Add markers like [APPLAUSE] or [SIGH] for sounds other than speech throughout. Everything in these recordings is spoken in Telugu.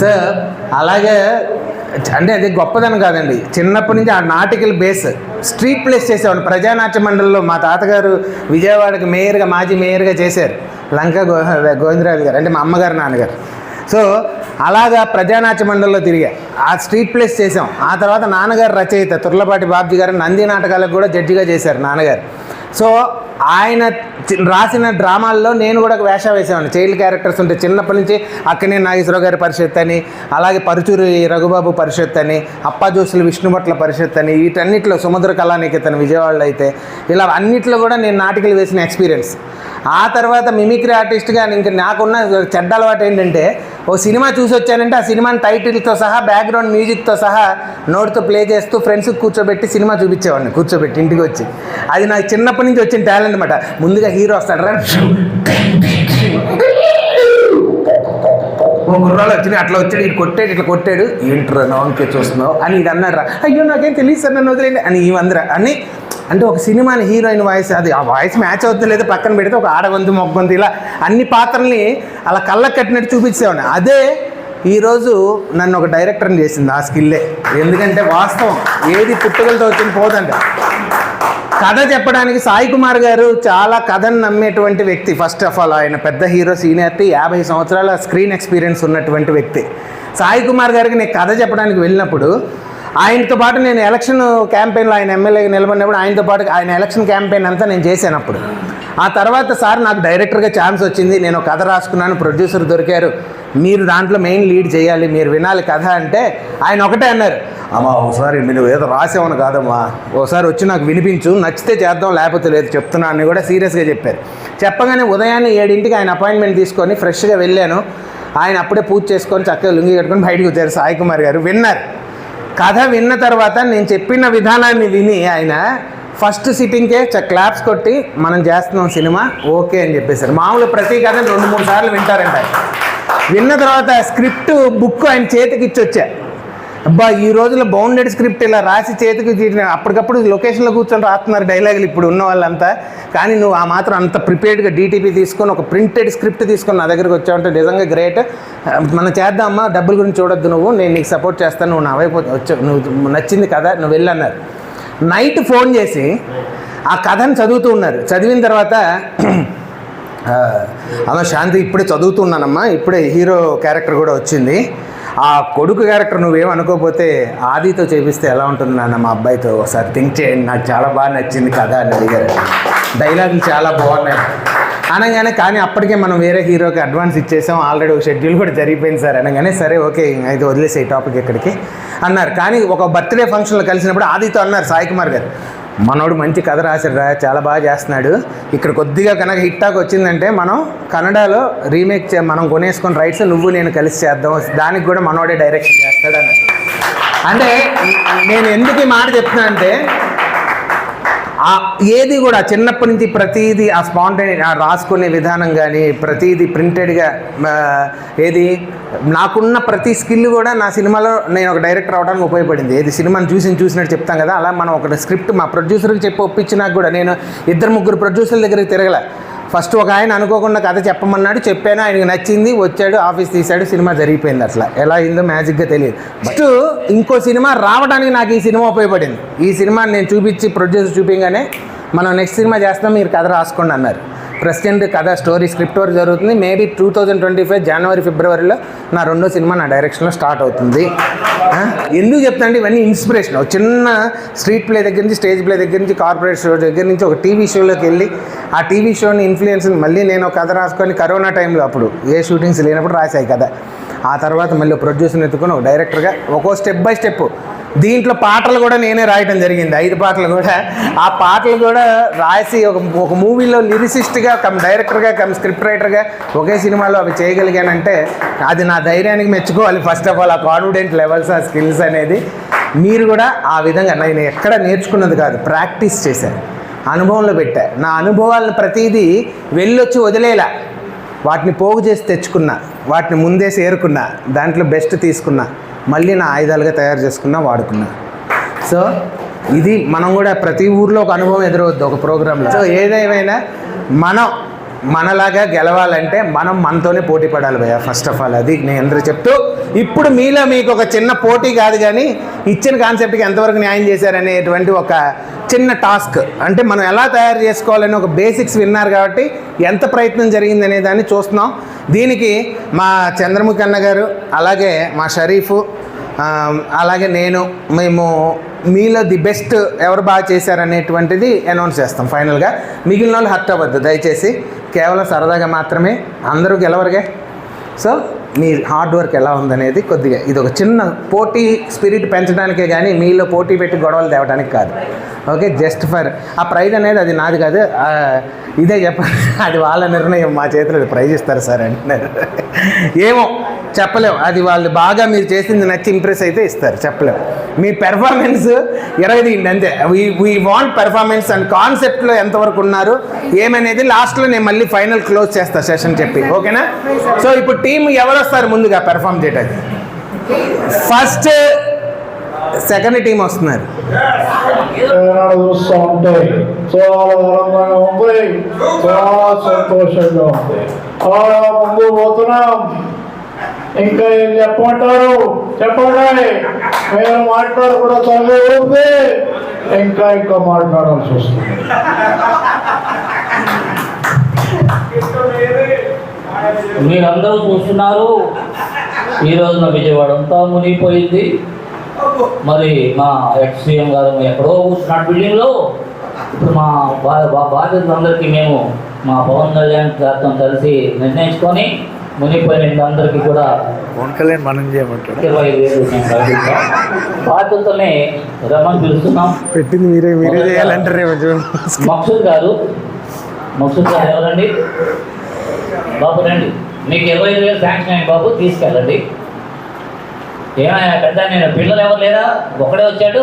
సో అలాగే అంటే అది గొప్పదనం కాదండి. చిన్నప్పటి నుంచి ఆ నాటికల్ బేస్ స్ట్రీట్ ప్లేస్ చేసేవాడు ప్రజానాట్య మండలిలో మా తాతగారు విజయవాడకి మేయర్గా మాజీ మేయర్గా చేశారు. లంక గో గోవిందరాజు గారు అంటే మా అమ్మగారు నాన్నగారు. సో అలాగా ప్రజానాట్య మండలిలో తిరిగా. ఆ స్ట్రీట్ ప్లేస్ చేసాం. ఆ తర్వాత నాన్నగారు రచయిత తుర్లపాటి బాబ్జీ గారు నంది నాటకాలకు కూడా జడ్జిగా చేశారు నాన్నగారు. సో ఆయన చి- రాసిన డ్రామాల్లో నేను కూడా ఒక వేషం వేసేవాడిని. చైల్డ్ క్యారెక్టర్స్ ఉంటే చిన్నప్పటి నుంచి అక్కనే నాగేశ్వరరావు గారి పరిషత్ అని అలాగే పరుచూరి రఘుబాబు పరిషత్ అని అప్పాజోసుల విష్ణుభట్ల పరిషత్ అని వీటన్నిటిలో సముద్ర కళానికేతన్ విజయవాడలో అయితే ఇలా అన్నిట్లో కూడా నేను నాటికలు వేసిన ఎక్స్పీరియన్స్. ఆ తర్వాత మిమిక్రీ ఆర్టిస్ట్గా ఇంక నాకున్న చెడ్డ అలవాటు ఏంటంటే ఓ సినిమా చూసి వచ్చానంటే ఆ సినిమాని టైటిల్తో సహా బ్యాక్గ్రౌండ్ మ్యూజిక్తో సహా నోట్తో ప్లే చేస్తూ ఫ్రెండ్స్కి కూర్చోబెట్టి సినిమా చూపించేవాడిని కూర్చోబెట్టి ఇంటికి వచ్చి. అది నాకు చిన్నప్పటి నుంచి వచ్చిన టాలెంట్ అనమాట ముందుగా హీరో వస్తాడు రా. ఓ గుర్రాలు వచ్చినాయి అట్లా వచ్చాడు ఇటు కొట్టాడు ఇట్లా కొట్టాడు. ఏంట్రా నాకే చూస్తున్నావు? అని ఇది అన్నాడు రా. అయ్యో నాకేం తెలియదు సార్ నన్ను వదిలేండి అని ఇవందరా అని అంటే ఒక సినిమాని హీరోయిన్ వాయిస్ అది ఆ వాయిస్ మ్యాచ్ అవుతుంది లేదా పక్కన పెడితే ఒక ఆడగొంతు మొగ్గొంతు ఇలా అన్ని పాత్రల్ని అలా కళ్ళకు కట్టినట్టు చూపించేవాడిని. అదే ఈరోజు నన్ను ఒక డైరెక్టర్ని చేసింది ఆ స్కిల్లే ఎందుకంటే వాస్తవం ఏది పుట్టుకలతో వచ్చింది పోదంట. కథ చెప్పడానికి సాయి కుమార్ గారు చాలా కథను నమ్మేటువంటి వ్యక్తి. ఫస్ట్ ఆఫ్ ఆల్ ఆయన పెద్ద హీరో సీనియర్టీ యాభై సంవత్సరాల స్క్రీన్ ఎక్స్పీరియన్స్ ఉన్నటువంటి వ్యక్తి. సాయి కుమార్ గారికి నేను కథ చెప్పడానికి వెళ్ళినప్పుడు ఆయనతో పాటు నేను ఎలక్షన్ క్యాంపెయిన్లో ఆయన ఎమ్మెల్యేగా నిలబడినప్పుడు ఆయనతో పాటు ఆయన ఎలక్షన్ క్యాంపెయిన్ అంతా నేను చేశాను అప్పుడు. ఆ తర్వాత సార్ నాకు డైరెక్టర్గా ఛాన్స్ వచ్చింది నేను కథ రాసుకున్నాను ప్రొడ్యూసర్ దొరికారు మీరు దాంట్లో మెయిన్ లీడ్ చేయాలి మీరు వినాలి కథ అంటే ఆయన ఒకటే అన్నారు. అమ్మా ఒకసారి నువ్వు ఏదో రాసేవని కాదమ్మా. ఒకసారి వచ్చి నాకు వినిపించు నచ్చితే చేద్దాం లేకపోతే లేదు చెప్తున్నా అని కూడా సీరియస్గా చెప్పారు. చెప్పగానే ఉదయాన్నే ఏడింటికి ఆయన అపాయింట్మెంట్ తీసుకొని ఫ్రెష్గా వెళ్ళాను. ఆయన అప్పుడే పూజ చేసుకొని చక్కగా లుంగి కట్టుకొని బయటకు వచ్చారు సాయి కుమార్ గారు. విన్నారు. కథ విన్న తర్వాత నేను చెప్పిన విధానాన్ని విని ఆయన ఫస్ట్ సిట్టింగ్కే క్లాప్స్ కొట్టి మనం చేస్తున్నాం సినిమా ఓకే అని చెప్పేశారు. మామూలు ప్రతి కథ రెండు మూడు సార్లు వింటారంట విన్న తర్వాత స్క్రిప్ట్ బుక్ ఆయన చేతికి ఇచ్చొచ్చా. అబ్బా ఈ రోజుల్లో బౌండెడ్ స్క్రిప్ట్ ఇలా రాసి చేతికి అప్పటికప్పుడు లొకేషన్లో కూర్చొని రాస్తున్నారు డైలాగులు ఇప్పుడు ఉన్న వాళ్ళంతా. కానీ నువ్వు ఆ మాత్రం అంత ప్రిపేర్డ్గా డీటీపీ తీసుకొని ఒక ప్రింటెడ్ స్క్రిప్ట్ తీసుకొని నా దగ్గరికి వచ్చావంటే నిజంగా గ్రేట్. మనం చేద్దామా? డబ్బుల గురించి చూడొద్దు నువ్వు. నేను నీకు సపోర్ట్ చేస్తాను. నువ్వు నా వైపు వచ్చావు నువ్వు నచ్చింది కదా నువ్వు వెళ్ళన్నారు నైట్ ఫోన్ చేసి ఆ కథను చదువుతూ ఉన్నారు. చదివిన తర్వాత అమ్మ శాంతి ఇప్పుడే చదువుతున్నానమ్మా ఇప్పుడే హీరో క్యారెక్టర్ కూడా వచ్చింది. ఆ కొడుకు క్యారెక్టర్ నువ్వేం అనుకోకపోతే ఆదితో చేపిస్తే ఎలా ఉంటుంది నాన్న మా అబ్బాయితో? ఒకసారి థింక్ చేయండి నాకు చాలా బాగా నచ్చింది కదా అని అడిగారు. డైలాగులు చాలా బాగున్నాయి. అనగానే కానీ అప్పటికే మనం వేరే హీరోకి అడ్వాన్స్ ఇచ్చేసాం. ఆల్రెడీ ఒక షెడ్యూల్ కూడా జరిగిపోయింది సార్. అనగానే సరే ఓకే అయితే వదిలేసే ఈ టాపిక్ ఇక్కడికి అన్నారు. కానీ ఒక బర్త్డే ఫంక్షన్లో కలిసినప్పుడు ఆదితో అన్నారు సాయి కుమార్ గారు. మనోడు మంచి కథ రాశాడు రా చాలా బాగా చేస్తున్నాడు. ఇక్కడ కొద్దిగా కనుక హిట్టాక్ వచ్చిందంటే మనం కన్నడలో రీమేక్ చే మనం కొనేసుకుని రైట్స్ నువ్వు నేను కలిసి చేద్దాం. దానికి కూడా మనోడే డైరెక్షన్ చేస్తాడు అన్నట్టు అంటే నేను ఎందుకు ఈ మాట చెప్తున్నా అంటే ఏది కూడా చిన్నప్పటి నుంచి ప్రతిదీ ఆ స్పాంటైన్ రాసుకునే విధానం కానీ ప్రతిదీ ప్రింటెడ్గా ఏది నాకున్న ప్రతి స్కిల్ కూడా నా సినిమాలో నేను ఒక డైరెక్టర్ అవడానికి ఉపయోగపడింది. ఏది సినిమాని చూసి చూసినట్టు చెప్తాం కదా అలా మనం ఒక స్క్రిప్ట్ మా ప్రొడ్యూసర్కి చెప్పి ఒప్పించినా కూడా నేను ఇద్దరు ముగ్గురు ప్రొడ్యూసర్ల దగ్గరికి తిరగలే. ఫస్ట్ ఒక ఆయన అనుకోకుండా కథ చెప్పమన్నాడు చెప్పాను ఆయనకి నచ్చింది వచ్చాడు ఆఫీస్ తీశాడు సినిమా జరిగిపోయింది అట్లా. ఎలా అయిందో మ్యాజిక్గా తెలియదు. ఫస్ట్ ఇంకో సినిమా రావడానికి నాకు ఈ సినిమా ఉపయోగపడింది. ఈ సినిమా నేను చూపించి ప్రొడ్యూసర్ చూపించగానే మనం నెక్స్ట్ సినిమా చేస్తాం మీరు కథ రాసుకోండి అన్నారు. ప్రెసిడెంట్ కథ స్టోరీ స్క్రిప్ట్ వర్క్ జరుగుతుంది. Maybe two thousand twenty five జనవరి ఫిబ్రవరిలో నా రెండో సినిమా నా డైరెక్షన్లో స్టార్ట్ అవుతుంది. ఎందుకు ఎందుకు చెప్తానంటే ఇవన్నీ ఇన్స్పిరేషన్. ఒక చిన్న స్ట్రీట్ ప్లే దగ్గర నుంచి స్టేజ్ ప్లే దగ్గర నుంచి కార్పొరేట్ షో దగ్గర నుంచి ఒక టీవీ షోలోకి వెళ్ళి ఆ టీవీ షోని ఇన్ఫ్లుయెన్స్ మళ్ళీ నేను ఒక కథ రాసుకొని కరోనా టైంలో అప్పుడు ఏ షూటింగ్స్ లేనప్పుడు రాశాయి కదా ఆ తర్వాత మళ్ళీ ప్రొడ్యూసర్ని ఎత్తుకొని ఒక డైరెక్టర్గా ఒక్కో స్టెప్ బై స్టెప్ దీంట్లో పాటలు కూడా నేనే రాయటం జరిగింది. ఐదు పాటలు కూడా. ఆ పాటలు కూడా రాసి ఒక ఒక మూవీలో లిరిసిస్ట్గా కమ్ డైరెక్టర్గా కమ్ స్క్రిప్ట్ రైటర్గా ఒకే సినిమాలో అవి చేయగలిగానంటే అది నా ధైర్యానికి మెచ్చుకోవాలి. ఫస్ట్ ఆఫ్ ఆల్ ఆ కాన్ఫిడెంట్ లెవెల్స్ ఆ స్కిల్స్ అనేది మీరు కూడా ఆ విధంగా నేను ఎక్కడ నేర్చుకున్నది కాదు ప్రాక్టీస్ చేశాను అనుభవంలో పెట్టా. నా అనుభవాలను ప్రతిదీ వెళ్ళొచ్చి వదిలేలా. వాటిని పోగు చేసి తెచ్చుకున్నా. వాటిని ముందే చేరుకున్నా. దాంట్లో బెస్ట్ తీసుకున్నా. మళ్ళీ నా ఆయుధాలుగా తయారు చేసుకున్నా వాడుకున్నా. సో ఇది మనం కూడా ప్రతి ఊర్లో ఒక అనుభవం ఎదురవద్దు ఒక ప్రోగ్రాంలో. సో ఏదేమైనా మనం మనలాగా గెలవాలంటే మనం మనతోనే పోటీ పడాలి భయ్య ఫస్ట్ ఆఫ్ ఆల్ అది నేను అందరూ చెప్తూ ఇప్పుడు మీలో మీకు ఒక చిన్న పోటీ కాదు కానీ ఇచ్చిన కాన్సెప్ట్కి ఎంతవరకు న్యాయం చేశారనేటువంటి ఒక చిన్న టాస్క్. అంటే మనం ఎలా తయారు చేసుకోవాలని ఒక బేసిక్స్ విన్నారు కాబట్టి ఎంత ప్రయత్నం జరిగింది అనే దాన్ని చూస్తున్నాం. దీనికి మా చంద్రముఖి అన్న గారు అలాగే మా షరీఫ్ అలాగే నేను మేము మీలో ది బెస్ట్ ఎవరు బాగా చేశారనేటువంటిది అనౌన్స్ చేస్తాం ఫైనల్గా. మిగిలిన వాళ్ళు హర్ట్ అవ్వద్దు దయచేసి. కేవలం సరదాగా మాత్రమే అందరూ గెలవరుగా. సో మీ హార్డ్ వర్క్ ఎలా ఉందనేది కొద్దిగా ఇది ఒక చిన్న పోటీ స్పిరిట్ పెంచడానికే కానీ మీలో పోటీ పెట్టి గొడవలు తేవడానికి కాదు. ఓకే జస్ట్ ఫర్ ఆ ప్రైజ్ అనేది అది నాది కాదు ఇదే చెప్పాలి అది వాళ్ళ నిర్ణయం మా చేతిలో అది ప్రైజ్ ఇస్తారు సార్ అంటున్నారు. ఏమో చెప్పలేం. అది వాళ్ళు బాగా మీరు చేసింది నచ్చి ఇంప్రెస్ అయితే ఇస్తారు చెప్పలేం. మీ పెర్ఫార్మెన్స్ ఇరవై తీయండి అంతే. వీ వాంట్ పెర్ఫార్మెన్స్ అండ్ కాన్సెప్ట్లో ఎంతవరకు ఉన్నారు ఏమనేది లాస్ట్లో నేను మళ్ళీ ఫైనల్ క్లోజ్ చేస్తా సెషన్ చెప్పి. ఓకేనా? సో ఇప్పుడు టీం ఎవరు వస్తారు ముందుగా పెర్ఫామ్ చేయడానికి ఫస్ట్ సెకండ్ టీం వస్తున్నారు. చూస్తూ ఉంటే చాలా ఆనందంగా ఉంది చాలా సంతోషంగా ఉంది అలా ముందు పోతున్నాం ఇంకా ఏం చెప్పమంటారు చెప్పండి మీరు మాట్లాడు కూడా తల్లి ఉంది ఇంకా ఇంకా మాట్లాడాల్సి వస్తుంది మీరందరూ చూస్తున్నారు ఈ రోజున విజయవాడ అంతా మునిగిపోయింది. మరి మా ఎక్స్ సీఎం గారు ఎక్కడో కూర్చున్నాడు బిల్డింగ్లో ఇప్పుడు మా బాధితులందరికీ మేము మా పవన్ కళ్యాణ్ గారితో కలిసి నిర్ణయించుకొని మునిగిపోయిన అందరికీ కూడా పవన్ కళ్యాణ్ మనం చేయమంటాడు? ఇరవై వేలు బాధ్యతల్ని రమ్మని పిలుస్తున్నాం. పెట్టింది మీరే మీరే చేయాలంటారే మక్సూద్ గారు మక్సూద్ గారు ఎవరండి? బాబు రండి. మీకు ఇరవై ఐదు వేలు శాంక్షన్ అయ్యింది బాబు తీసుకెళ్ళండి. ఏమయ్యా పెద్ద నేను పిల్లలు ఎవరు లేరా? ఒకడే వచ్చాడు.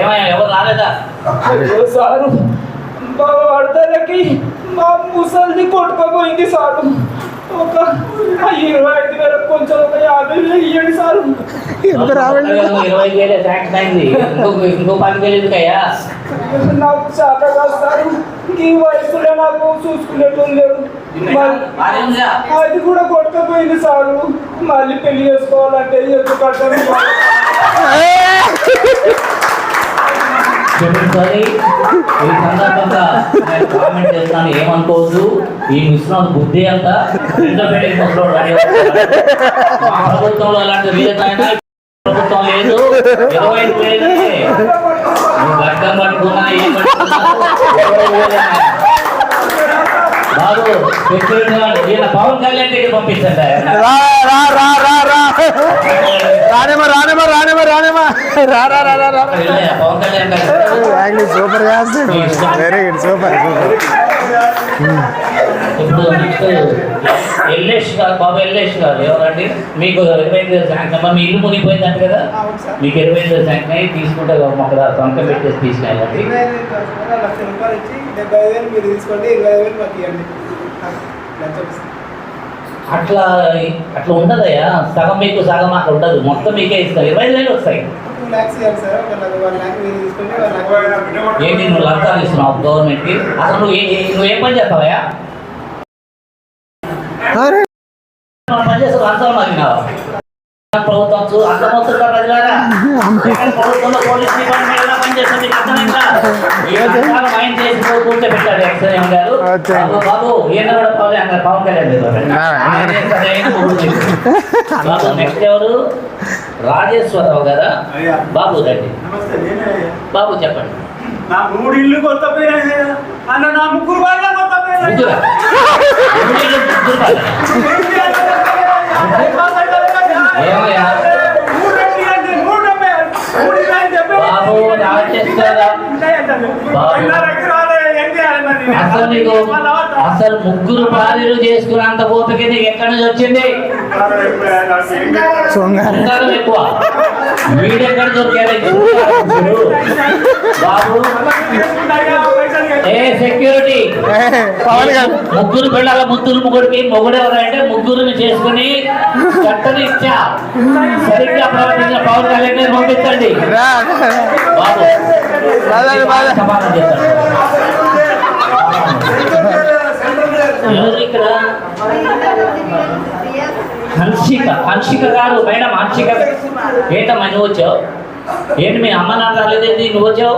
ఏమయ్యా ఎవరు రాలేదా? సారు మా మా ముసలిని కొట్టుకోపోయింది సారు. ఒక ఇరవై ఐదు వేల కొంచెం ఒక యాభై వేలు ఇవ్వండి సారు. ఎంత రావండి ఇరవై వేలే శాంక్షన్ అయింది ఇంకో పది వేలు ఎందుకయ్యా? నాకు చేత కాదు సారు. ఈ వయసులో నాకు చూసుకునేటోళ్ళు లేరు అది కూడా కొట్టుకుపోయింది సారు. మళ్ళీ పెళ్ళి చేసుకోవాలంటే ఎందుకు [LAUGHS] చెప్పండి ఈ సందర్భంగా నేను కామెంట్ చేస్తున్నాను ఏమనుకోవద్దు. ఈ మిశ్రమ బుద్ధి అంతా. ప్రభుత్వంలో అలాంటి ప్రభుత్వం లేదు. ఇరవై బాబు ఈయన పవన్ కళ్యాణ్ దగ్గర పంపించండి రానేమా రానేమా రానేమా రానేమా రా రా రా రా పవన్ కళ్యాణ్ సూపర్. చేస్తాడు వెరీ గుడ్ సూపర్. సూపర్ ఇప్పుడు నెక్స్ట్ ఎల్లేష్ గారు బాబు ఎల్లేష్ గారు ఎవరండి? మీకు ఇరవై ఐదు వేలు శాంక్షన్ అమ్మా, మీ ఇల్లు మునిగిపోయిందంట కదా? మీకు ఇరవై ఐదు వేలు శాంక్షన్ అయ్యి తీసుకుంటే అక్కడ సంతకం పెట్టేసి తీసుకెళ్ళండి. అట్లా అట్లా ఉండదయ్యా. సగం మీకు సగం అక్కడ ఉండదు. మొత్తం మీకే ఇస్తారు. ఇరవై ఐదు వేలు వస్తాయి. ఏంటి నువ్వు లంచాలు ఇస్తున్నావు? గవర్నమెంట్కి? అసలు నువ్వు నువ్వు ఏం పని చేస్తావయ్యా? నువ్వు పని చేస్తావు లంచాలు మారినావా ప్రభుత్వం చూ- అర్థమవుతుందా ప్రజలారా ప్రభుత్వంలో పోలీస్ డిపార్ట్మెంట్ ఎలా పనిచేస్తుంది మీకు అర్థమైందా? ఈ లంచాలు మైండ్ చేసి ఎక్స్ఐఎం గారు. బాబు, ఈయన కూడా పవన్ కళ్యాణ్ పవన్ కళ్యాణ్. బాబు నెక్స్ట్ ఎవరు రాజేశ్వరరావు గారా బాబు. బాబు చెప్పండి నా మూడు ఇల్లు కొత్త. అన్న నా ముగ్గురు. ముగ్గురా? [LAUGHS] బాబు? అసలు నీకు? అసలు ముగ్గురు భార్యలు చేసుకున్నంత ఓపిక నీకు ఎక్కడి నుంచి వచ్చింది ఎక్కువ బాబు. ఏ సెక్యూరిటీ ముగ్గురు పిల్లల ముగ్గురు ముగ్గురికి మొగుడు ఎవరంటే ముగ్గురిని చేసుకుని చట్టని ఇచ్చా సరిగ్గా ప్రవర్తించిన పవన్ కళ్యాణ్ పంపించండి. బాబు. ఇక్కడ? హర్షిక హర్షిక కాదు మేడం హన్షిక ఏంటమ్మా నువ్వు వచ్చావు? ఏంటి మీ అమ్మ నాన్న రాలేదేంటి? నువ్వు వచ్చావు?